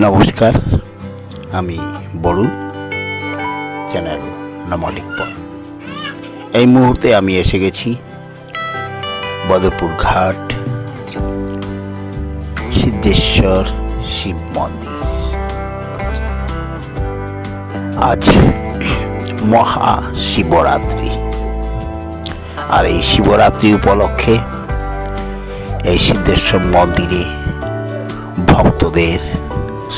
নমস্কার, আমি বরুণ, চ্যানেল নমলিক পল এই মুহূর্তে আমি এসে গেছি বদরপুর ঘাট, সিদ্ধেশ্বর শিব মন্দির। আজ মহা শিবরাত্রি। আর এই শিবরাত্রি উপলক্ষে এই সিদ্ধেশ্বর মন্দিরে ভক্তদের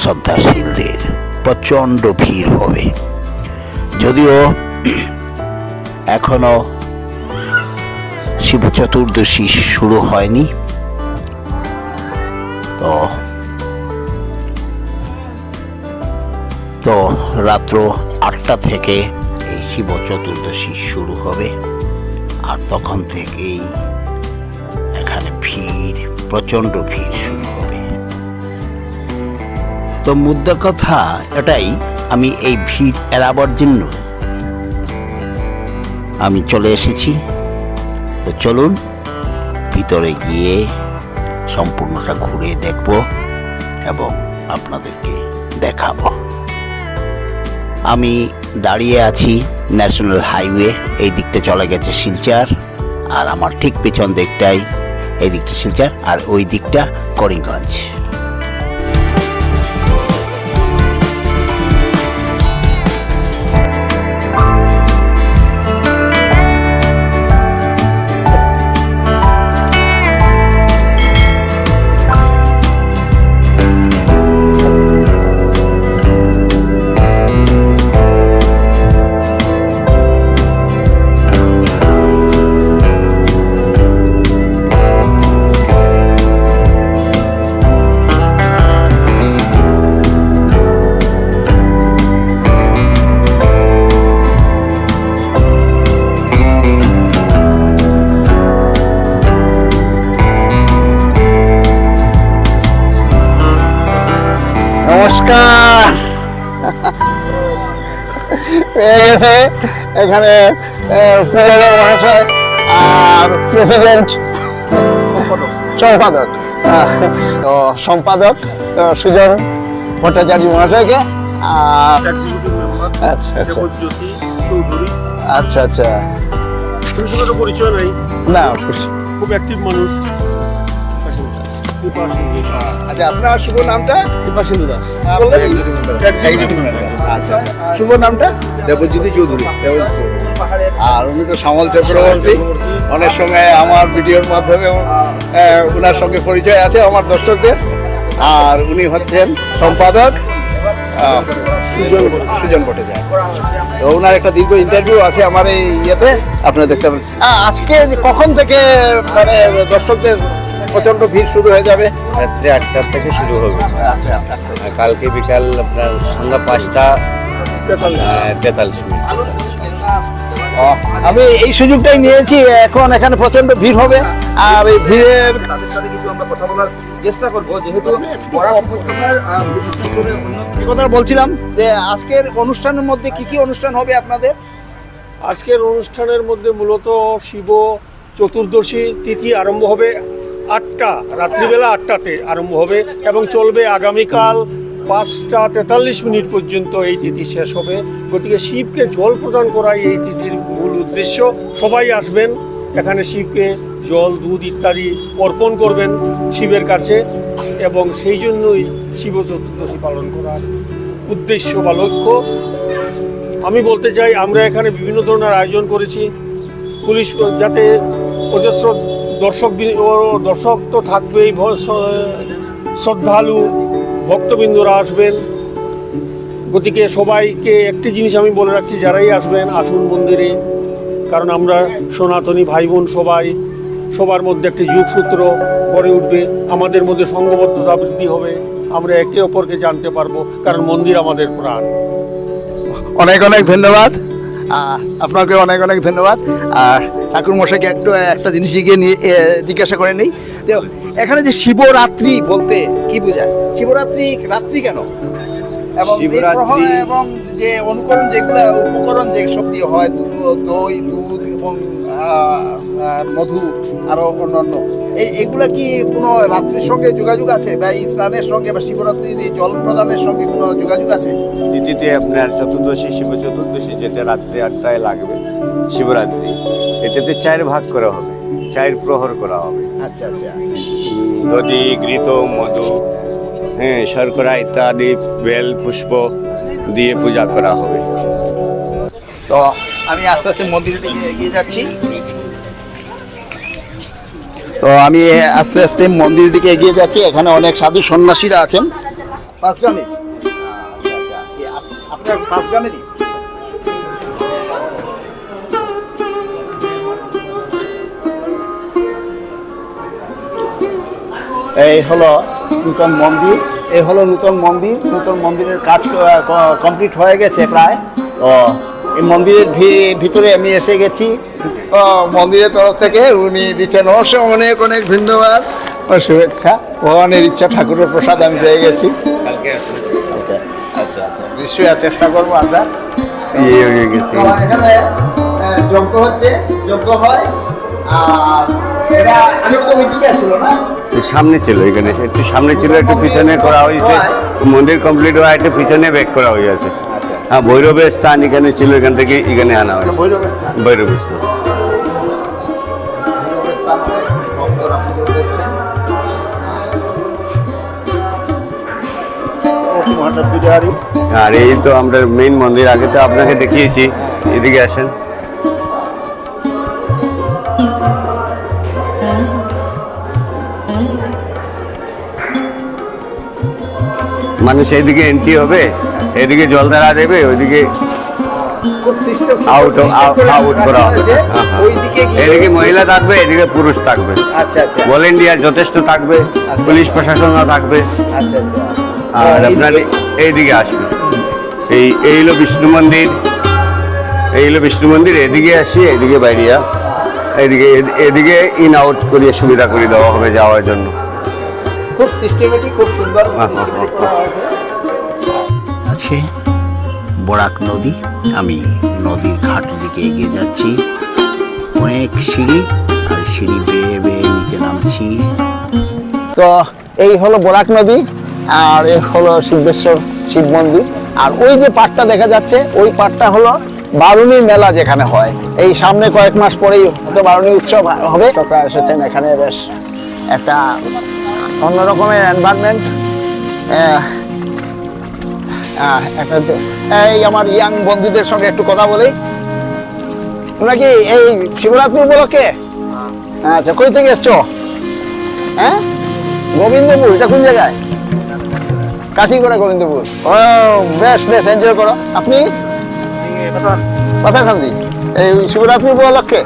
শ্রদ্ধাশীলদের প্রচণ্ড ভিড় হবে। যদিও এখনও শিব চতুর্দশী শুরু হয়নি। তো তো রাত্র আটটা থেকে এই শিব চতুর্দশী শুরু হবে। আর তখন থেকেই এখানে ভিড়, প্রচণ্ড ভিড় শুরু তো মুদ্রা কথা এটাই, আমি এই ভিড় এড়াবার জন্য। আমি চলে এসেছি। তো চলুন, ভিতরে গিয়ে সম্পূর্ণটা ঘুরে দেখব এবং আপনাদেরকে দেখাবো। আমি দাঁড়িয়ে আছি ন্যাশনাল হাইওয়ে, এই দিকটা চলে গেছে শিলচার, আর আমার ঠিক পেছন দিকটাই, এই দিকটা শিলচর, আর ওই দিকটা করিমগঞ্জ। এখানে আর প্রেসিডেন্ট সম্পাদক। তো সম্পাদক সুজন ভট্টাচার্য মহাশয়কে আর আচ্ছা আচ্ছা। আচ্ছা আচ্ছা। পরিচয় নাই। না খুব অ্যাক্টিভ মানুষ। আচ্ছা আপনার শুভ নামটা? কৃপা সিন্ধু দাস। আচ্ছা শুভ নামটা? দেবজ্যোতি চৌধুরী। দেবজ্যোতি চৌধুরী। আর উনি তো শ্যামল চক্রবর্তী। অনেক সময় আমার ভিডিওর মাধ্যমে ওনার সঙ্গে পরিচয় আছে আমার দর্শকদের। আর উনি হচ্ছেন সম্পাদক সুজন সুজন ভট্টাচার্য। তো ওনার একটা দীর্ঘ ইন্টারভিউ আছে আমার এই ইয়েতে। আপনারা দেখতে পাবেন আজকে কখন থেকে মানে দর্শকদের প্রচণ্ড ভিড় শুরু হয়ে যাবে। রাত্রে আটটার থেকে শুরু হবে। কালকে বিকাল আপনার সন্ধ্যা পাঁচটা তেতাল্লিশ। মিনিট। আমি এই সুযোগটাই নিয়েছি এখন এখানে প্রচণ্ড ভিড় হবে। আর এই ভিড়ের তাদের সাথে কিছু আমরা কথা বলার চেষ্টা করব যেহেতু কথা বলছিলাম? যে আজকের অনুষ্ঠানের মধ্যে কি কি অনুষ্ঠান হবে আপনাদের? আজকের অনুষ্ঠানের মধ্যে মূলত শিব চতুর্দশী তিথি আরম্ভ হবে। আটটা, রাত্রিবেলা আটটাতে আরম্ভ হবে এবং চলবে আগামীকাল পাঁচটা তেতাল্লিশ মিনিট পর্যন্ত এই তিথি শেষ হবে। গতিকে শিবকে জল প্রদান করাই এই তিথির মূল উদ্দেশ্য। সবাই আসবেন, এখানে শিবকে জল, দুধ ইত্যাদি অর্পণ করবেন শিবের কাছে এবং সেই জন্যই শিব চতুর্দশী পালন করার উদ্দেশ্য বা লক্ষ্য। আমি বলতে চাই, আমরা এখানে বিভিন্ন ধরনের আয়োজন করেছি। পুলিশ যাতে অজস্র দর্শক দর্শক তো থাকবেই শ্রদ্ধালু, ভক্তবৃন্দরা আসবেন। গতিকে সবাইকে একটি জিনিস আমি বলে রাখছি, যারাই আসবেন, আসুন মন্দিরে। কারণ আমরা সনাতনী ভাই বোন সবাই, সবার মধ্যে একটি যুগসূত্র গড়ে উঠবে। আমাদের মধ্যে সঙ্গবদ্ধতা বৃদ্ধি হবে। আমরা একে অপরকে জানতে পারব, কারণ মন্দির আমাদের প্রাণ। অনেক অনেক ধন্যবাদ। আপনাকে অনেক অনেক ধন্যবাদ। আর ঠাকুর মশাইকে একটু একটা জিনিস গিয়ে নিয়ে জিজ্ঞাসা করে নেই। তো এখানে যে শিবরাত্রি বলতে কি বোঝায়? শিবরাত্রি রাত্রি কেন? এবং এবং যে অনুকরণ যেগুলো উপকরণ যে সব দিয়ে হয় দই দুধ এবং মধু আরও অন্যান্য। এই এগুলা কি কোনো রাত্রির সঙ্গে যোগাযোগ আছে? বা এই স্নানের সঙ্গে বা শিবরাত্রির এই জল প্রদানের সঙ্গে কোনো যোগাযোগ আছে? তিথিতে আপনার চতুর্দশী শিব চতুর্দশী যেটা রাত্রি আটটায় লাগবে শিবরাত্রি। এটাতে চার ভাগ করা হবে চার প্রহর করা হবে। আচ্ছা আচ্ছা। দধি ঘৃত মধু হ্যাঁ শর্করা ইত্যাদি বেল পুষ্প দিয়ে পূজা করা হবে। তো আমি আস্তে আস্তে মন্দিরের দিকে এগিয়ে যাচ্ছি। তো আমি আস্তে আস্তে মন্দিরের দিকে এগিয়ে যাচ্ছি। এখানে অনেক সাধু সন্ন্যাসীরা আছেন। পাঁচ গ্রামে আচ্ছা। আচ্ছা আপনার পাঁচ এই হলো নূতন মন্দির এই হলো নূতন মন্দির নূতন মন্দিরের কাজ কমপ্লিট হয়ে গেছে প্রায়। তো এই মন্দিরের ভিতরে আমি এসে গেছি। মন্দিরের তরফ থেকে উনি দিচ্ছেন অবশ্য অনেক অনেক ধন্যবাদ। শুভেচ্ছা। ভগবানের ইচ্ছা ঠাকুরের প্রসাদ আমি পেয়ে গেছি। কালকে আচ্ছা আচ্ছা। নিশ্চয়ই আর চেষ্টা করব আমরা। ইয়ে হয়ে গেছে। এখানে যজ্ঞ হচ্ছে যজ্ঞ হয় আর সামনে ছিল এখানে একটু সামনে ছিল একটু পিছনে করা হয়েছে। মন্দির কমপ্লিট হওয়া একটু পিছনে ব্যাক করা হয়েছে আচ্ছা হ্যাঁ ভৈরবের স্থান এখানে ছিল এখান থেকে এখানে আনা হয়েছে। ভৈরবের স্থান। পূজারি আর এই তো আমরা মেইন মন্দির আগে তো আপনাকে দেখিয়েছি। এদিকে আসেন। মানুষ এইদিকে এন্ট্রি হবে এদিকে জলধারা দেবে ওইদিকে আউট আউট করা হবে। হ্যাঁ, হ্যাঁ। এদিকে মহিলা থাকবে এদিকে পুরুষ থাকবে। আচ্ছা আচ্ছা। ভলেন্টিয়ার যথেষ্ট থাকবে পুলিশ প্রশাসনও থাকবে। আচ্ছা আচ্ছা। আর আপনার এইদিকে আসবে। এই এই হলো বিষ্ণু মন্দির। এই হলো বিষ্ণু মন্দির এদিকে আসি এদিকে বাইরিয়া এদিকে এদ- এদিকে ইন আউট করিয়ে সুবিধা করে দেওয়া হবে যাওয়ার জন্য। খুব সিস্টেমেটিক খুব সুন্দর আছে বরাক নদী। আমি নদীর ঘাট দিকে এগিয়ে যাচ্ছি। অনেক সিঁড়ি আর সিঁড়ি বেয়ে বেয়ে নিচে নামছি। তো এই হলো বরাক নদী আর এই হলো সিদ্ধেশ্বর শিব মন্দির। আর ওই যে পাটটা দেখা যাচ্ছে ওই পাটটা হলো বারুণী মেলা যেখানে হয়। এই সামনে কয়েক মাস পরেই হয়তো বারুণী উৎসব হবে। সরকার এসেছেন এখানে বেশ একটা অন্য রকমের এনভায়রনমেন্ট এই আমার ইয়াং বন্ধুদের সঙ্গে একটু কথা বলি। নাকি এই শিবরাত্রি উপলক্ষে? আচ্ছা কই থেকে এসছো? হ্যাঁ? গোবিন্দপুর, এটা কোন জায়গায়? কাঠি করে গোবিন্দপুর। ও, বেশ বেশ এনজয় করো। আপনি? কথাখান্দি এই শিবরাত্রি উপলক্ষে?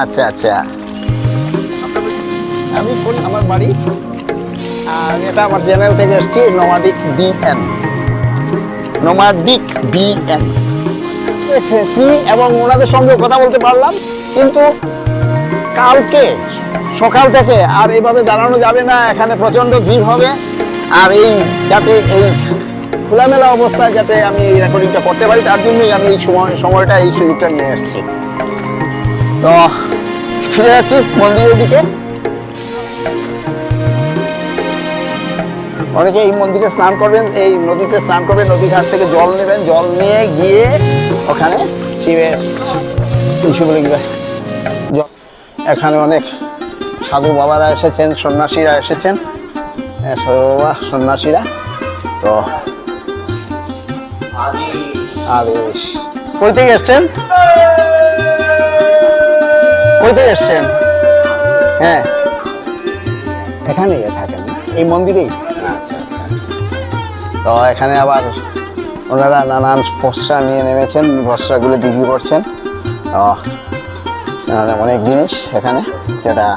আচ্ছা আচ্ছা। আমি আমার বাড়ি? আর এটা আমার চ্যানেল থেকে এসেছি নোমাডিক বিএন নোমাডিক বিএন এসেছি এবং ওনাদের সঙ্গে কথা বলতে পারলাম, কিন্তু কালকে সকাল থেকে আর এইভাবে দাঁড়ানো যাবে না, এখানে প্রচণ্ড ভিড় হবে। আর এই যাতে এই খোলামেলা অবস্থায় যাতে আমি এই রেকর্ডিংটা করতে পারি, তার জন্যই আমি এই সময় সময়টা, এই সুযোগটা নিয়ে এসেছি। তো, ফিরে যাচ্ছি মন্দিরের দিকে। অনেকে এই মন্দিরে স্নান করবেন এই নদীতে স্নান করবেন নদী ঘাট থেকে জল নেবেন জল নিয়ে গিয়ে ওখানে শিবের বলে এখানে অনেক সাধু বাবারা এসেছেন সন্ন্যাসীরা এসেছেন। এ, সাধু বাবা সন্ন্যাসীরা। তো কই থেকে এসছেন? কই থেকে এসছেন? হ্যাঁ। এখানেই থাকেন। এই মন্দিরেই। তো এখানে আবার ওনারা নানান পসরা নিয়ে নেমেছেন, বস্ত্রাগুলো বিক্রি করছেন। অনেক জিনিস এখানে, যেটা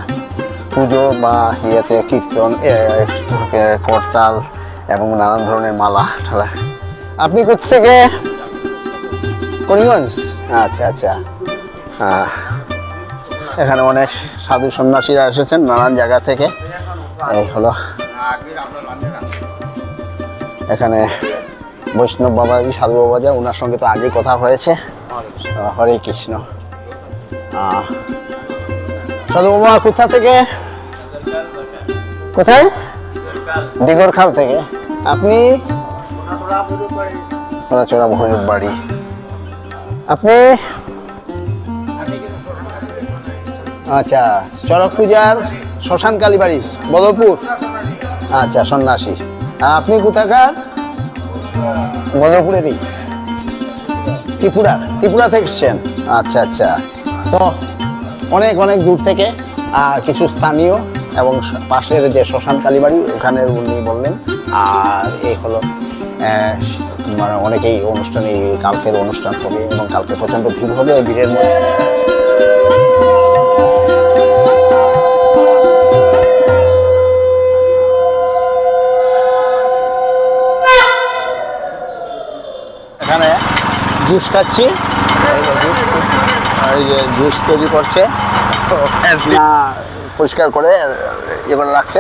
পুজো বা ইয়েতে কীর্তন করতাল এবং নানান ধরনের মালা, ঠালা। আপনি কোথেকে করিমগঞ্জ? আচ্ছা আচ্ছা। হ্যাঁ এখানে অনেক সাধু সন্ন্যাসীরা এসেছেন নানান জায়গা থেকে। এই হলো এখানে বৈষ্ণব বাবা সাধু বাবা যা ওনার সঙ্গে তো আগে কথা হয়েছে। হরে কৃষ্ণ। সাধু বাবা কোথা থেকে? কোথায়? দিগরখাল থেকে। আপনি? বাড়ি আপনি? আচ্ছা চড়ক পূজার শ্মশান কালী বাড়ি বদরপুর। আচ্ছা সন্ন্যাসী। আর আপনি কোথাকার? বদরপুরেরই ত্রিপুরা ত্রিপুরা থেকে এসছেন। আচ্ছা আচ্ছা। তো অনেক অনেক দূর থেকে আর কিছু স্থানীয় এবং পাশের যে শ্মশান কালীবাড়ি, ওখানের উনি বললেন। আর এই হলো মানে অনেকেই অনুষ্ঠানে কালকের অনুষ্ঠান হবে এবং কালকে প্রচণ্ড ভিড় হবে ওই ভিড়ের মধ্যে। জুস খাচ্ছি। জুস। তৈরি করছে। পরিষ্কার করে করে রাখছে।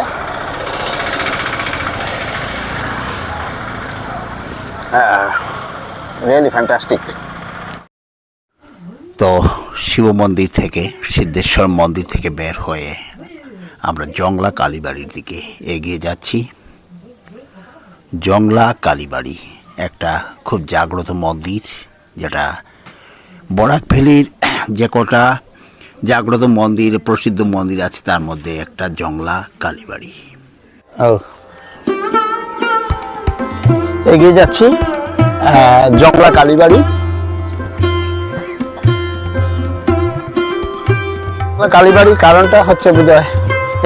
ফ্যান্টাস্টিক তো শিব মন্দির থেকে, সিদ্ধেশ্বর মন্দির থেকে বের হয়ে আমরা জংলা কালীবাড়ির দিকে এগিয়ে যাচ্ছি। জংলা কালীবাড়ি একটা খুব জাগ্রত মন্দির। যেটা বরাক ভ্যালির যে কটা জাগ্রত মন্দির, প্রসিদ্ধ মন্দির আছে, তার মধ্যে একটা জংলা কালীবাড়ি। এগিয়ে যাচ্ছি জংলা কালীবাড়ি। কালীবাড়ির কারণটা হচ্ছে বোধহয়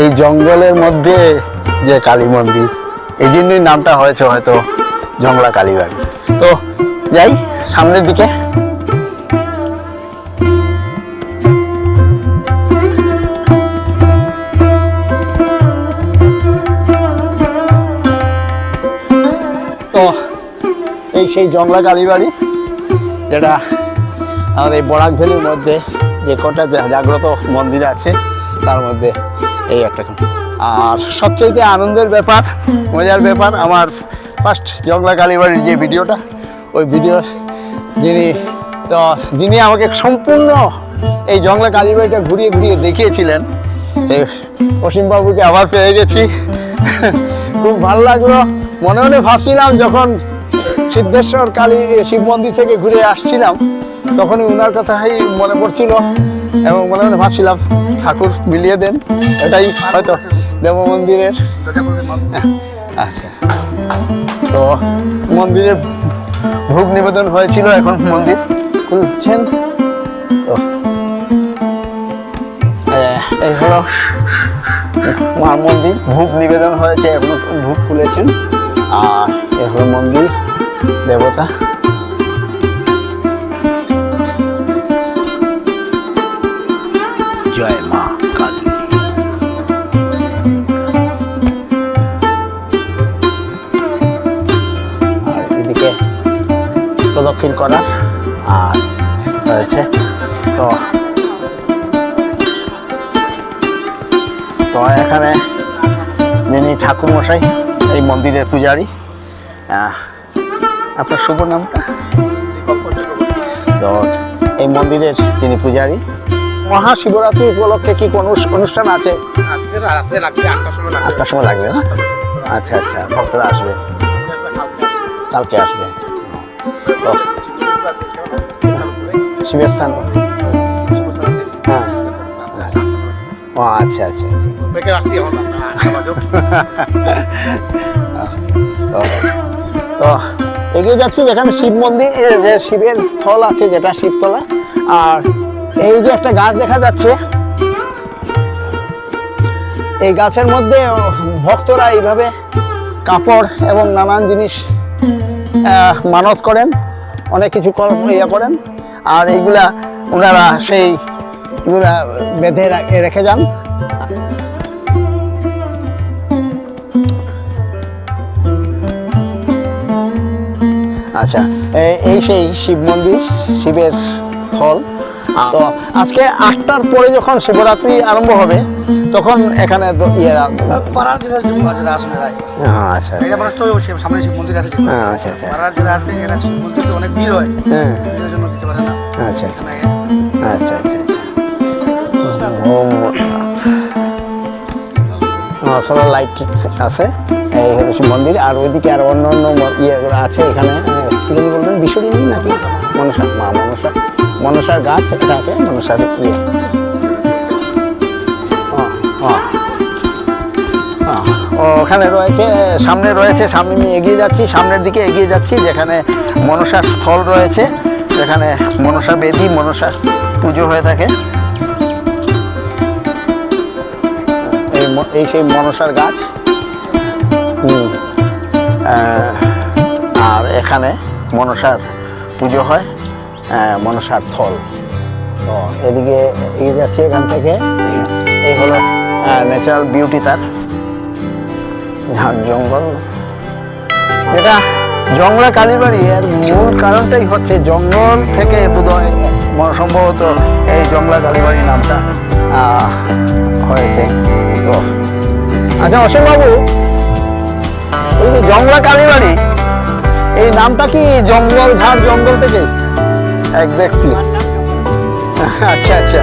এই জঙ্গলের মধ্যে যে কালী মন্দির, এই জন্যই নামটা হয়েছে হয়তো জংলা কালীবাড়ি। তো যাই সামনের দিকে। তো, এই সেই জংলা কালীবাড়ি যেটা আমাদের বরাক ভ্যালির মধ্যে যে কটা জাগ্রত মন্দির আছে, তার মধ্যে এই একটা আর সবচেয়ে আনন্দের ব্যাপার, মজার ব্যাপার, আমার ফার্স্ট জংলা কালীবাড়ির যে ভিডিওটা ওই ভিডিও যিনি, তো যিনি আমাকে সম্পূর্ণ এই জংলা কালীবাড়িটা ঘুরিয়ে ঘুরিয়ে দেখিয়েছিলেন অসীমবাবুকে আবার পেয়ে গেছি। খুব ভালো লাগল। মনে মনে ভাবছিলাম যখন সিদ্ধেশ্বর কালী শিব মন্দির থেকে ঘুরে আসছিলাম, তখনই উনার কথাই মনে পড়ছিল এবং মনে মনে ভাবছিলাম, ঠাকুর মিলিয়ে দেন, এটাই হয়তো দেব মন্দিরের। আচ্ছা। তো মন্দিরে ভোগ নিবেদন হয়েছিল এখন মন্দির খুলছেন। এই হলো মার মন্দির। ভোগ নিবেদন হয়েছে এখন ভোগ খুলেছেন আর এ হলো মন্দির দেবতা। জয় মা কালী। আর এদিকে প্রদক্ষিণ করা আর রয়েছে তো তো এখানে যিনি ঠাকুর মশাই এই মন্দিরের পূজারী। আপনার শুভ নামটা? তো এই মন্দিরের তিনি পূজারী। মহাশিবরাত্রি উপলক্ষে কি কোনো অনুষ্ঠান আছে? আটটার সময় লাগবে না? আচ্ছা আচ্ছা ভক্তরা আসবে। কালকে আসবে। তো শিবের স্থান হ্যাঁ। ও আচ্ছা আচ্ছা আচ্ছা। তো এগিয়ে যাচ্ছি যেখানে শিব মন্দির যে শিবের স্থল আছে যেটা শিবতলা। আর এই যে একটা গাছ দেখা যাচ্ছে এই গাছের মধ্যে ভক্তরা এইভাবে কাপড় এবং নানান জিনিস মানত করেন অনেক কিছু কর্ম ইয়ে করেন। আর এইগুলা ওনারা সেই এগুলা বেঁধে রেখে যান। আচ্ছা এই সেই শিব মন্দির শিবের স্থল তো আজকে আটটার পরে যখন শিবরাত্রি আরম্ভ হবে তখন এখানে পাড়ার হ্যাঁ, আচ্ছা। এটা মানুষ তো সামনে শিব মন্দির আছে হ্যাঁ, আচ্ছা আচ্ছা। পাড়ার যেটা আছে এটা শিব মন্দির তো অনেক ভিড় হয়। হ্যাঁ। এর জন্য দিতে পারে না। আচ্ছা। এখানে আচ্ছা আচ্ছা। লাইট আছে। এই সেই মন্দির। আর ওইদিকে আর অন্য অন্য ইয়েগুলো আছে এখানে। কি বলবেন নাকি? মনসা মা মনসা। মনসার গাছ এটাকে মনসার ইয়ে ও, ও। ও, ওখানে রয়েছে সামনে রয়েছে সামনে আমি এগিয়ে যাচ্ছি সামনের দিকে এগিয়ে যাচ্ছি যেখানে মনসা স্থল রয়েছে সেখানে মনসা বেদি মনসা পুজো হয়ে থাকে এই সেই মনসার গাছ। আর এখানে মনসার পুজো হয় মনসার থল। তো এদিকে এগিয়ে যাচ্ছি এখান থেকে, এই হলো ন্যাচারাল বিউটি তার ঝাড় জঙ্গল। এটা জঙ্গলা কালীবাড়ি, এর মূল কারণটাই হচ্ছে জঙ্গল থেকে বোধহয় সম্ভবত এই জঙ্গলা কালীবাড়ি নামটা হয়েছে। তো আচ্ছা অসীম বাবু এই যে জঙ্গলা কালীবাড়ি, এই নামটা কি জঙ্গল, ঝাড় জঙ্গল থেকে একজাক্টলি আচ্ছা আচ্ছা।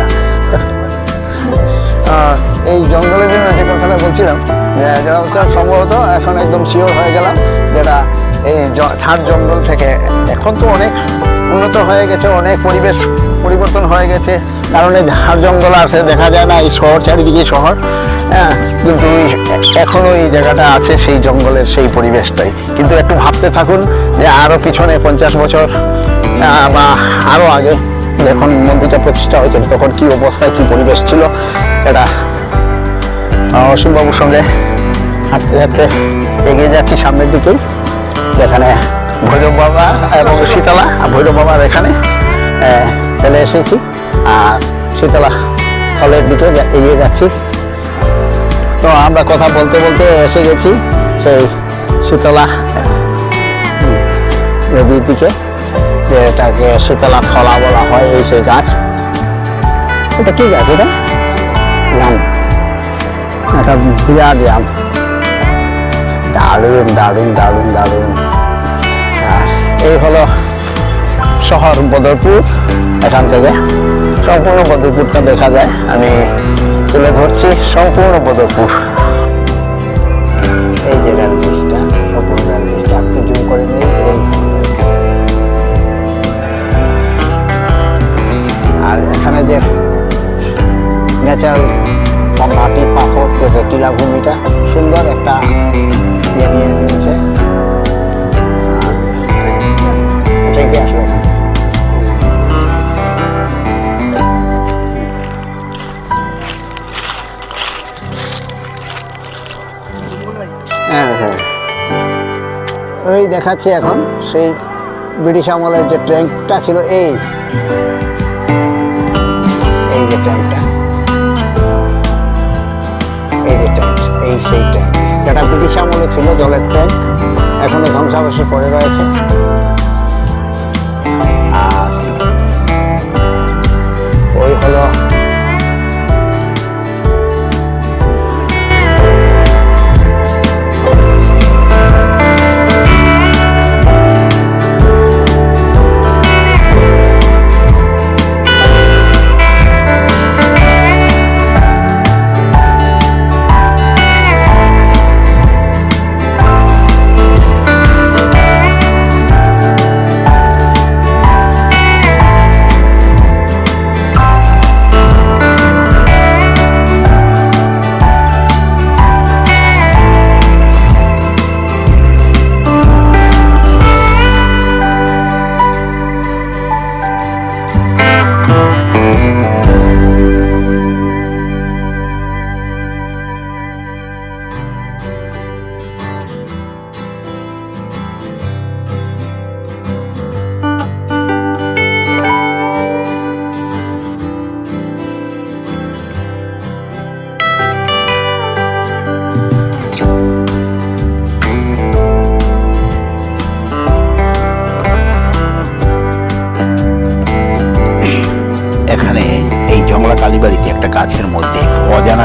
এই জঙ্গলের জন্য যে কথাটা বলছিলাম যেটা হচ্ছে সম্ভবত এখন একদম শিওর হয়ে গেলাম যেটা এই ঝাড় জঙ্গল থেকে এখন তো অনেক উন্নত হয়ে গেছে, অনেক পরিবেশ পরিবর্তন হয়ে গেছে। কারণ এই ঝাড় জঙ্গল আছে, দেখা যায় না এই শহর, চারিদিকে শহর। হ্যাঁ কিন্তু ওই এখনও এই জায়গাটা আছে সেই জঙ্গলের সেই পরিবেশটাই। কিন্তু একটু ভাবতে থাকুন যে আরও পিছনে পঞ্চাশ বছর বা আরও আগে যখন মন্দিরটা প্রতিষ্ঠা হয়েছিল, তখন কি অবস্থায় কি পরিবেশ ছিল, এটা অসীমবাবুর সঙ্গে হাঁটতে হাঁটতে এগিয়ে যাচ্ছি সামনের দিকেই। যেখানে ভৈরব বাবা এবং শীতলা ভৈরব বাবার এখানে চলে এসেছি। আর শীতলা স্থলের দিকে এগিয়ে যাচ্ছি। তো আমরা কথা বলতে বলতে এসে গেছি সেই শীতলা নদীর দিকে। যেটাকে শীতলা ফলা বলা হয় এই সেই গাছ। এটা কি গাছ এটা? জাম এটা বিরাট জাম। দারুণ দারুণ দারুণ দারুণ। আর এই হলো শহর বদরপুর এখান থেকে। সম্পূর্ণ বদরপুরটা দেখা যায়। আমি তুলে ধরছি সম্পূর্ণ বদরপুর। এই যে রেল ব্রিজটা সম্পূর্ণ রেল ব্রিজটা আপনি জুম করে নিন যে ন্যাচারাল মাটি পাথর, যে টিলাভূমিটা সুন্দর একটা ইয়ে নিয়ে নিয়েছে। এখানে হ্যাঁ হ্যাঁ। ওই দেখাচ্ছি এখন, সেই ব্রিটিশ আমলের যে ট্যাঙ্কটা ছিল, এই যে এই যে ট্যাঙ্ক এই সেই ট্যাঙ্ক যেটা ব্রিটিশ আমলে ছিল জলের ট্যাঙ্ক এখনও ধ্বংসাবশেষ পড়ে রয়েছে। আর ওই হলো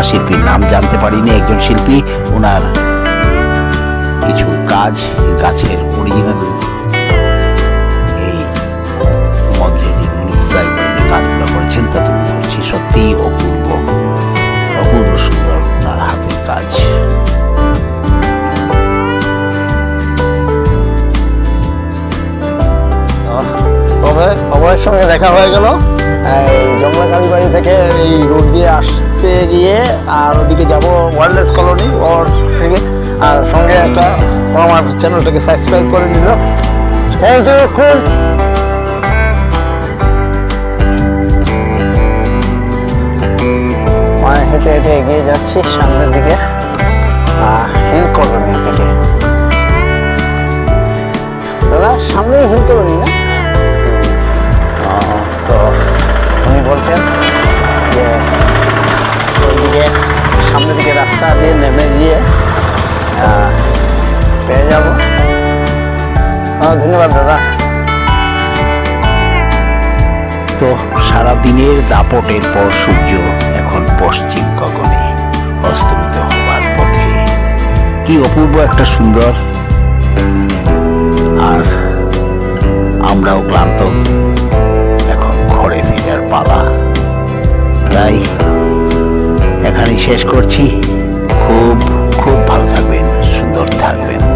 শিল্পীর নাম জানতে পারিনি, একজন শিল্পী। ওনার কিছু কাজ গাছের অরিজিনাল এই কাজগুলো করেছেন, তা সত্যিই অপূর্ব অপূর্ব সুন্দর ওনার হাতের কাজ। সঙ্গে দেখা হয়ে গেল। এই জমলা কালীবাড়ি থেকে এই রোড দিয়ে আস আসতে গিয়ে, আর ওদিকে যাব ওয়ার্ল্ডলেস কলোনি ওর থেকে আর সঙ্গে একটা আমার চ্যানেলটাকে সাবস্ক্রাইব করে নিল। থ্যাংক খুব মানে হেঁটে হেঁটে এগিয়ে যাচ্ছি সামনের দিকে হিল কলোনি থেকে। দাদা, সামনেই হিল কলোনি না? ধন্যবাদ, দাদা। তো সারা দিনের দাপটের পর সূর্য এখন পশ্চিম গগনে অস্তমিত হবার পথে। কি অপূর্ব একটা সুন্দর। আর আমরাও ক্লান্ত। এখন ঘরে ফেরার পালা। তাই এখানেই শেষ করছি। খুব খুব ভালো থাকবেন, সুন্দর থাকবেন।